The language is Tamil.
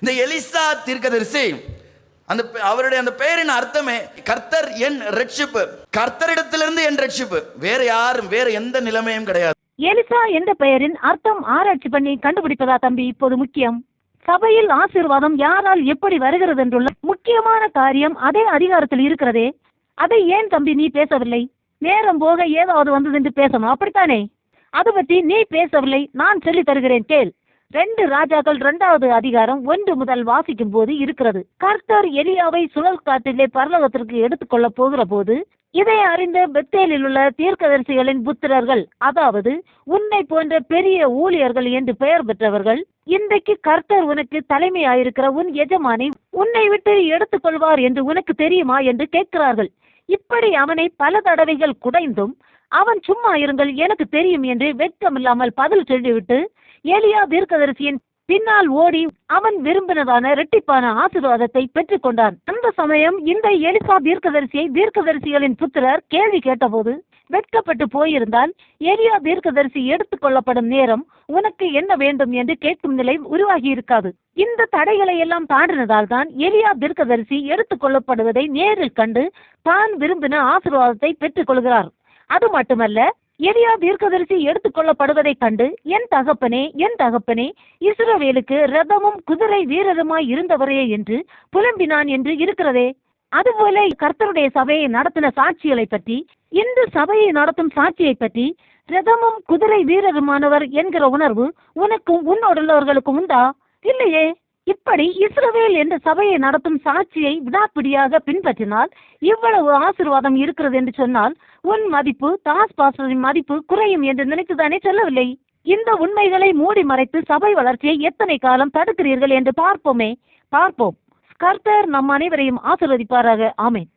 இந்த எலிசா தீர்க்கதரிசி அந்த அவருடைய அந்த பெயரின் அர்த்தமே கர்த்தர் என் ரட்சிப்பு. கர்த்தரிடத்திலிருந்து என் ரட்சிப்பு. வேற யாரும் வேற எந்த நிலைமையும் கிடையாது. எலிசா என்ற பெயரின் அர்த்தம் ஆராய்ச்சி பண்ணி கண்டுபிடிப்பதா தம்பி? இப்போது முக்கியம். சபையில் ஆசீர்வாதம் யாரால் எப்படி வருகிறது என்றுள்ள முக்கியமான காரியம் அதே அதிகாரத்தில் இருக்கிறதே. அதை ஏன் தம்பி நீ பேசவில்லை? நேரம் போக ஏதாவது வந்தது என்று பேசணும். அப்படித்தானே? அது பற்றி நீ பேசவில்லை. நான் சொல்லித் தருகிறேன் கேள். ரெண்டு ராஜாக்கள் இரண்டாவது அதிகாரம் ஒன்று முதல் வாசிக்கும் போது இருக்கிறது. கர்த்தர் எலியாவை சுழல் காட்டிலே பரலோகத்திற்கு எடுத்துக்கொள்ள போகிற போது இதை அறிந்த பெத்தேலில் உள்ள தீர்க்கதரிசிகளின் புத்திரர்கள் அதாவது உன்னை போன்ற பெரிய ஊழியர்கள் என்று பெயர் பெற்றவர்கள் இன்றைக்கு கர்த்தர் உனக்கு தலைமையாயிருக்கிற உன் எஜமானி உன்னை விட்டு எடுத்துக்கொள்வார் என்று உனக்கு தெரியுமா என்று கேட்கிறார்கள். இப்படி அவனை பல தடவைகள் குடைந்தும் அவன் சும்மா இருங்கள் எனக்கு தெரியும் என்று வெட்கமில்லாமல் பதில் சொல்லிவிட்டு எலியா தீர்க்கதரிசியின் பின்னால் ஓடி அவன் விரும்பினதான இரட்டிப்பான ஆசீர்வாதத்தை பெற்றுக் கொண்டான் அந்த சமயம் இந்த எலிசா தீர்க்கதரிசியை தீர்க்கதரிசிகளின் புத்திரர் கேள்வி கேட்டபோது வெட்கப்பட்டு போயிருந்தால் எலியா தீர்க்கதரிசி எடுத்துக் கொள்ளப்படும் நேரம் உனக்கு என்ன வேண்டும் என்று கேட்கும் நிலை உருவாகி இருக்காது. இந்த தடைகளை எல்லாம் தாண்டினதால் தான் எலியா தீர்க்கதரிசி எடுத்துக் கொள்ளப்படுவதை நேரில் கண்டு தான் விரும்பின ஆசீர்வாதத்தை பெற்றுக் கொள்கிறார். அது மட்டுமல்ல எலியா தீர்க்கதரிசி எடுத்துக் கொள்ளப்படுவதை கண்டு என் தகப்பனே என் தகப்பனே இஸ்ரவேலுக்கு ரதமும் குதிரை வீரருமாய் இருந்தவரே என்று புலம்பினான் என்று இருக்கிறதே. அதுபோல கர்த்தருடைய சபையை நடத்தின சாட்சிகளை பற்றி இந்த சபையை நடத்தும் சாட்சியை பற்றி ரதமும் குதிரை வீரருமானவர் என்கிற உணர்வு உனக்கும் உன்னோடுள்ளவர்களுக்கும் உண்டா? இல்லையே. இப்படி இஸ்ரவேல் என்ற சபையை நடத்தும் சாட்சியை விடாப்பிடியாக பின்பற்றினால் இவ்வளவு ஆசீர்வாதம் இருக்கிறது என்று சொன்னால் உன் மதிப்பு தாஸ் பாஸ்டரின் மதிப்பு குறையும் என்று நினைத்துதானே சொல்லவில்லை? இந்த உண்மைகளை மூடி மறைத்து சபை வளர்ச்சியை எத்தனை காலம் தடுக்கிறீர்கள் என்று பார்ப்போமே. பார்ப்போம். கர்த்தர் நம் அனைவரையும் ஆசீர்வதிப்பாராக. ஆமேன்.